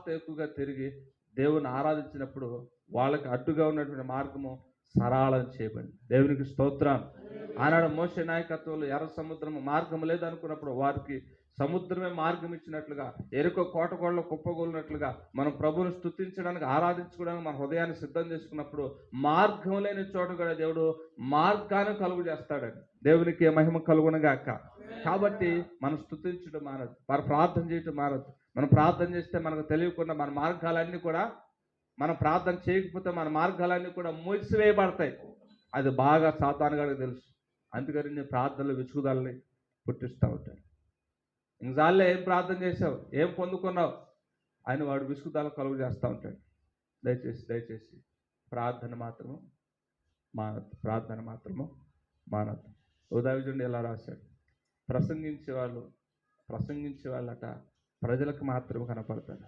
కాస్త ఎక్కువగా తిరిగి దేవుని ఆరాధించినప్పుడు వాళ్ళకి అడ్డుగా ఉన్నటువంటి మార్గము సరళం చేయబడింది. దేవునికి స్తోత్రం ఆనాడు మోస నాయకత్వంలో ఎర్ర సముద్రం మార్గం లేదనుకున్నప్పుడు వారికి సముద్రమే మార్గం ఇచ్చినట్లుగా ఎరుక కోటగోళ్ళ కుప్పగోలినట్లుగా మనం ప్రభువును స్తుతించడానికి ఆరాధించుకోవడానికి మన హృదయాన్ని సిద్ధం చేసుకున్నప్పుడు మార్గం లేని చోట కూడా దేవుడు మార్గాన్ని కలుగు చేస్తాడని దేవునికి మహిమ కలుగునగాక. కాబట్టి మనం స్తుతించడం మానదు. మనం ప్రార్థన చేయటం మానదు. మనం ప్రార్థన చేస్తే మనకు తెలియకుండా మన మార్గాలన్నీ కూడా మనం ప్రార్థన చేయకపోతే మన మార్గాలన్నీ కూడా మూసివేయబడతాయి. అది బాగా సాతానుగా తెలుసు. అందుకని నేను ప్రార్థనలు విసుగుదలని పుట్టిస్తూ ఉంటాను. ఇంకసార్లు ఏం ప్రార్థన చేసావు? ఏం పొందుకున్నావు? అని వాడు విసుగుదల కలుగు చేస్తూ ఉంటాడు. దయచేసి దయచేసి ప్రార్థన మాత్రము మానద్దు. ప్రార్థన మాత్రము మానద్దు. ఉదాహరణ ఎలా రాశాడు? ప్రసంగించే వాళ్ళు ప్రసంగించే వాళ్ళట ప్రజలకు మాత్రమే కనపడతారు